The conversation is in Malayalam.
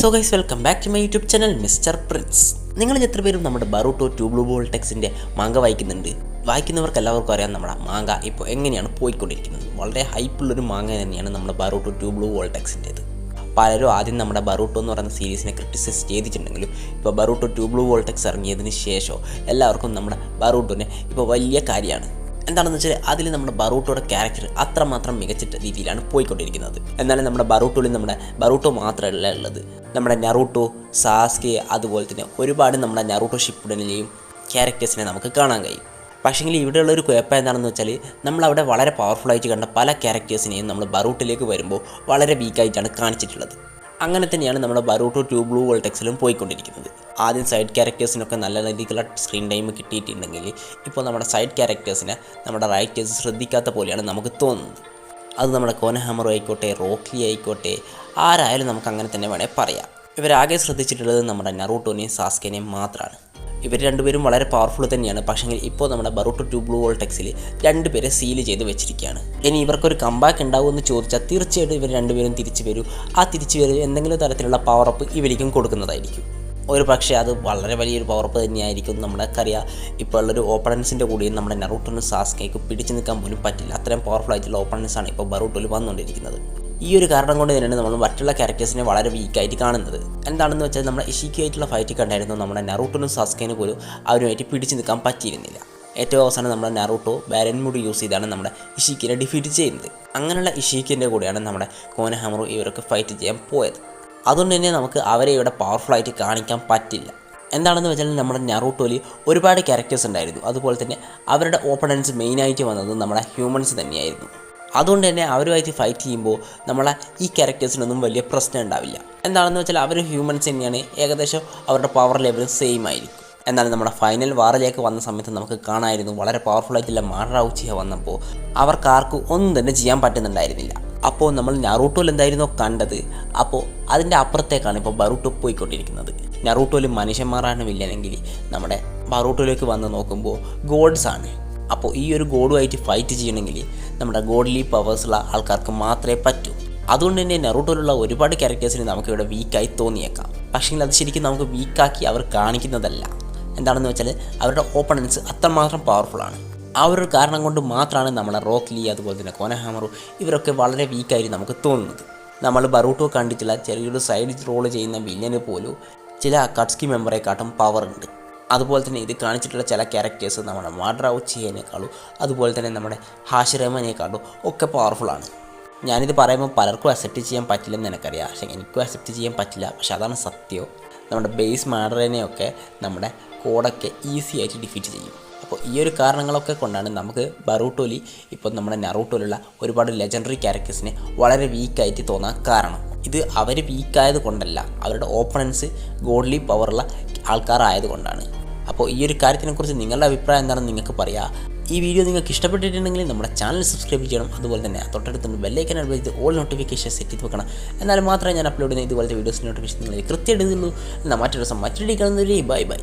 So guys welcome back to my YouTube channel mister Prince നിങ്ങൾ എത്ര പേരും നമ്മുടെ ബറൂട്ടോ ട്യൂബ്ലൂ ബ്ലൂ ബോൾ ടെക്സിന്റെ മാങ്ക വായിക്കുന്നുണ്ട്? വായിക്കുന്നവർക്ക് എല്ലാവർക്കും അറിയാം നമ്മുടെ മാങ്ക ഇപ്പോൾ എങ്ങനെയാണ് പോയിക്കൊണ്ടിരിക്കുന്നത്. വളരെ ഹൈപ്പുള്ളൊരു മാങ്ങ തന്നെയാണ് നമ്മുടെ ബറൂട്ടോ ട്യൂബ്ലൂ ബ്ലൂ വോൾ ടെക്സിന്റേത് പലരും ആദ്യം നമ്മുടെ ബറൂട്ടോ എന്ന് പറയുന്ന സീരീസിനെ ക്രിറ്റിസൈസ് ചെയ്തിട്ടുണ്ടെങ്കിലും ഇപ്പോൾ ബറൂട്ടോ ട്യൂബ്ലൂ ബ്ലൂ വോൾടെക്സ് ഇറങ്ങിയതിന് ശേഷം എല്ലാവർക്കും നമ്മുടെ ബറൂട്ടോനെ ഇപ്പോൾ വലിയ കാര്യമാണ്. എന്താണെന്ന് വെച്ചാൽ അതിൽ നമ്മുടെ ബറൂട്ടോയുടെ ക്യാരക്ടർ അത്രമാത്രം മികച്ച രീതിയിലാണ് പോയിക്കൊണ്ടിരിക്കുന്നത്. എന്നാലും നമ്മുടെ ബറൂട്ടോയിൽ നമ്മുടെ ബറൂട്ടോ മാത്രമല്ല ഉള്ളത്. നമ്മുടെ നറൂട്ടോ സാസ്കെ അതുപോലെ തന്നെ ഒരുപാട് നമ്മുടെ നറൂട്ടോ ഷിപ്പുടനിലെയും ക്യാരക്ടേഴ്സിനെ നമുക്ക് കാണാൻ കഴിയും. പക്ഷേങ്കിൽ ഇവിടെയുള്ള ഒരു കുഴപ്പം എന്താണെന്ന് വെച്ചാൽ നമ്മളവിടെ വളരെ പവർഫുള്ളായിട്ട് കണ്ട പല ക്യാരക്ടേഴ്സിനെയും നമ്മൾ ബറൂട്ടിലേക്ക് വരുമ്പോൾ വളരെ വീക്കായിട്ടാണ് കാണിച്ചിട്ടുള്ളത്. അങ്ങനെ തന്നെയാണ് നമ്മുടെ ബറൂട്ടോ ടു ബ്ലൂ വോൾട്ടെക്സിലും പോയിക്കൊണ്ടിരിക്കുന്നത്. ആദ്യം സൈഡ് ക്യാരക്ടേഴ്സിനൊക്കെ നല്ല രീതിയിലുള്ള സ്ക്രീൻ ടൈം കിട്ടിയിട്ടുണ്ടെങ്കിൽ ഇപ്പോൾ നമ്മുടെ സൈഡ് ക്യാരക്ടേഴ്സിനെ നമ്മുടെ റൈറ്റേഴ്സ് ശ്രദ്ധിക്കാത്ത പോലെയാണ് നമുക്ക് തോന്നുന്നത്. അത് നമ്മുടെ കോനഹാമറോ ആയിക്കോട്ടെ റോക്കി ആയിക്കോട്ടെ ആരായാലും നമുക്ക് അങ്ങനെ തന്നെ വേണേൽ പറയാം. ഇവരാകെ ശ്രദ്ധിച്ചിട്ടുള്ളത് നമ്മുടെ നറൂട്ടോനെയും സാസ്കേനെയും മാത്രമാണ് ഇവർ രണ്ടുപേരും വളരെ പവർഫുൾ തന്നെയാണ്. പക്ഷേ ഇപ്പോൾ നമ്മുടെ ബറൂട്ടോ ടു ബ്ലൂ വോൾടെക്സിൽ രണ്ടുപേരെ സീൽ ചെയ്ത് വെച്ചിരിക്കുകയാണ്. ഇനി ഇവർക്കൊരു കമ്പാക്ക് ഉണ്ടാവുമെന്ന് ചോദിച്ചാൽ തീർച്ചയായിട്ടും ഇവർ രണ്ടുപേരും തിരിച്ചു വരും. ആ തിരിച്ചു വരും എന്തെങ്കിലും തരത്തിലുള്ള പവർ അപ്പ് ഇവരിക്കും കൊടുക്കുന്നതായിരിക്കും. ഒരു പക്ഷേ അത് വളരെ വലിയൊരു പവർപ്പ് തന്നെയായിരിക്കും നമുക്കറിയാം ഇപ്പോൾ ഉള്ളൊരു ഓപ്പണൻസിന്റെ കൂടെയും നമ്മുടെ നറൂട്ടോനും സാസ്കയ്ക്ക് പിടിച്ചു നിൽക്കാൻ പോലും പറ്റില്ല. അത്രയും പവർഫുൾ ആയിട്ടുള്ള ഓപ്പണൻസാണ് ഇപ്പോൾ ബറൂട്ടോയിൽ വന്നുകൊണ്ടിരിക്കുന്നത്. ഈ ഒരു കാരണം കൊണ്ട് തന്നെയാണ് നമ്മൾ മറ്റുള്ള ക്യാരക്ടേഴ്സിനെ വളരെ വീക്കായിട്ട് കാണുന്നത്. എന്താണെന്ന് വെച്ചാൽ നമ്മുടെ ഇഷിക്കായിട്ടുള്ള ഫൈറ്റ് കണ്ടായിരുന്നു നമ്മുടെ നറൂട്ടോനും സാസ്കേന് പോലും അവരുമായിട്ട് പിടിച്ചു നിൽക്കാൻ പറ്റിയിരുന്നില്ല. ഏറ്റവും അവസാനം നമ്മുടെ നറൂട്ടോ ബാരൻ മുടി യൂസ് ചെയ്താണ് നമ്മുടെ ഇഷിക്കിനെ ഡിഫീറ്റ് ചെയ്യുന്നത്. അങ്ങനെയുള്ള ഇഷിക്കിന്റെ കൂടെയാണ് നമ്മുടെ കോനഹാമറു ഇവരൊക്കെ ഫൈറ്റ് ചെയ്യാൻ പോയത്. അതുകൊണ്ട് തന്നെ നമുക്ക് അവരെ ഇവിടെ പവർഫുള്ളായിട്ട് കാണിക്കാൻ പറ്റില്ല. എന്താണെന്ന് വെച്ചാൽ നമ്മുടെ നറൂട്ടോയിൽ ഒരുപാട് ക്യാരക്ടേഴ്സ് ഉണ്ടായിരുന്നു. അതുപോലെ തന്നെ അവരുടെ ഓപ്പണൻസ് മെയിനായിട്ട് വന്നത് നമ്മുടെ ഹ്യൂമൻസ് തന്നെയായിരുന്നു. അതുകൊണ്ട് തന്നെ അവരുമായിട്ട് ഫൈറ്റ് ചെയ്യുമ്പോൾ നമ്മളെ ഈ ക്യാരക്ടേഴ്സിനൊന്നും വലിയ പ്രശ്നം ഉണ്ടാവില്ല. എന്താണെന്ന് വെച്ചാൽ അവർ ഹ്യൂമൻസ് തന്നെയാണ്. ഏകദേശം അവരുടെ പവർ ലെവൽ സെയിം ആയിരിക്കും. എന്നാൽ നമ്മുടെ ഫൈനൽ വാറിലേക്ക് വന്ന സമയത്ത് നമുക്ക് കാണായിരുന്നു വളരെ പവർഫുൾ ആയിട്ടുള്ള മാറാവുച്ചിയ വന്നപ്പോൾ അവർക്ക് ആർക്കും ഒന്നും തന്നെ ചെയ്യാൻ പറ്റുന്നുണ്ടായിരുന്നില്ല. അപ്പോൾ നമ്മൾ നറൂട്ടോയിൽ എന്തായിരുന്നോ കണ്ടത്? അപ്പോൾ അതിന്റെ അപ്പുറത്തേക്കാണ് ഇപ്പോൾ ബറൂട്ടോ പോയിക്കൊണ്ടിരിക്കുന്നത്. നറൂട്ടോയിൽ മനുഷ്യന്മാരാണ് വില്ലനെങ്കിൽ നമ്മുടെ ബറൂട്ടോയിലേക്ക് വന്ന് നോക്കുമ്പോൾ ഗോഡ്സ് ആണ്. അപ്പോൾ ഈ ഒരു ഗോഡുമായിട്ട് ഫൈറ്റ് ചെയ്യണമെങ്കിൽ നമ്മുടെ ഗോഡ്ലി പവേഴ്സുള്ള ആൾക്കാർക്ക് മാത്രമേ പറ്റൂ. അതുകൊണ്ട് തന്നെ നെറൂട്ടോയിലുള്ള ഒരുപാട് ക്യാരക്ടേഴ്സിന് നമുക്ക് ഇവിടെ വീക്കായി തോന്നിയേക്കാം. പക്ഷേ അത് ശരിക്കും നമുക്ക് വീക്കാക്കി അവർ കാണിക്കുന്നതല്ല. എന്താണെന്ന് വെച്ചാൽ അവരുടെ ഓപ്പണൻസ് അത്രമാത്രം പവർഫുള്ളാണ് ആ ഒരു കാരണം കൊണ്ട് മാത്രമാണ് നമ്മുടെ ലീ അതുപോലെ തന്നെ കോനഹാമറു ഇവരൊക്കെ വളരെ വീക്കായി നമുക്ക് തോന്നുന്നത്. നമ്മൾ ബറൂട്ടോ കണ്ടിട്ടുള്ള ചെറിയൊരു സൈഡ് റോൾ ചെയ്യുന്ന വില്ലന് പോലും ചില കട്സ്കി മെമ്പറെക്കാട്ടും പവർ ഉണ്ട്. അതുപോലെ തന്നെ ഇത് കാണിച്ചിട്ടുള്ള ചില ക്യാരക്ടേഴ്സ് നമ്മുടെ മാഡ്രാവ് ചെയ്യേനേക്കാളും അതുപോലെ തന്നെ നമ്മുടെ ഹാഷിറേമനേക്കാളും ഒക്കെ പവർഫുള്ളാണ് ഞാനിത് പറയുമ്പോൾ പലർക്കും അക്സെപ്റ്റ് ചെയ്യാൻ പറ്റില്ലെന്ന് എനിക്കറിയാം. പക്ഷേ എനിക്കും അക്സെപ്റ്റ് ചെയ്യാൻ പറ്റില്ല. പക്ഷെ അതാണ് സത്യം. നമ്മുടെ ബേസ് മാഡറിനെയൊക്കെ നമ്മുടെ കോഡൊക്കെ ഈസി ആയിട്ട് ഡിഫീറ്റ് ചെയ്യും. അപ്പോൾ ഈ ഒരു കാരണങ്ങളൊക്കെ കൊണ്ടാണ് നമുക്ക് ബറൂട്ടോലി ഇപ്പോൾ നമ്മുടെ നെറൂട്ടോലുള്ള ഒരുപാട് ലെജൻഡറി ക്യാരക്ടേഴ്സിനെ വളരെ വീക്കായിട്ട് തോന്നാൻ കാരണം. ഇത് അവർ വീക്കായത് കൊണ്ടല്ല. അവരുടെ ഓപ്പണൻസ് ഗോഡ്ലി പവറുള്ള ആൾക്കാരായത് കൊണ്ടാണ് അപ്പോൾ ഈ ഒരു കാര്യത്തിനെക്കുറിച്ച് നിങ്ങളുടെ അഭിപ്രായം എന്താണെന്ന് നിങ്ങൾക്ക് പറയാം. ഈ വീഡിയോ നിങ്ങൾക്ക് ഇഷ്ടപ്പെട്ടിട്ടുണ്ടെങ്കിൽ നമ്മുടെ ചാനൽ സബ്സ്ക്രൈബ് ചെയ്യണം. അതുപോലെ തന്നെ തൊട്ടടുത്ത് bell icon advise all notification set ചെയ്ത് വെക്കണം. എന്നാൽ മാത്രമേ ഞാൻ അപ്ലോഡ് ചെയ്യുന്ന ഇതുപോലത്തെ വീഡിയോസ് നോട്ടിഫിക്കേഷൻ നിങ്ങൾ കൃത്യമായിട്ട് ഇതുള്ളൂ എന്നാൽ മറ്റൊരു ദിവസം മറ്റൊരു കാണുന്നവരെ ബൈ ബൈ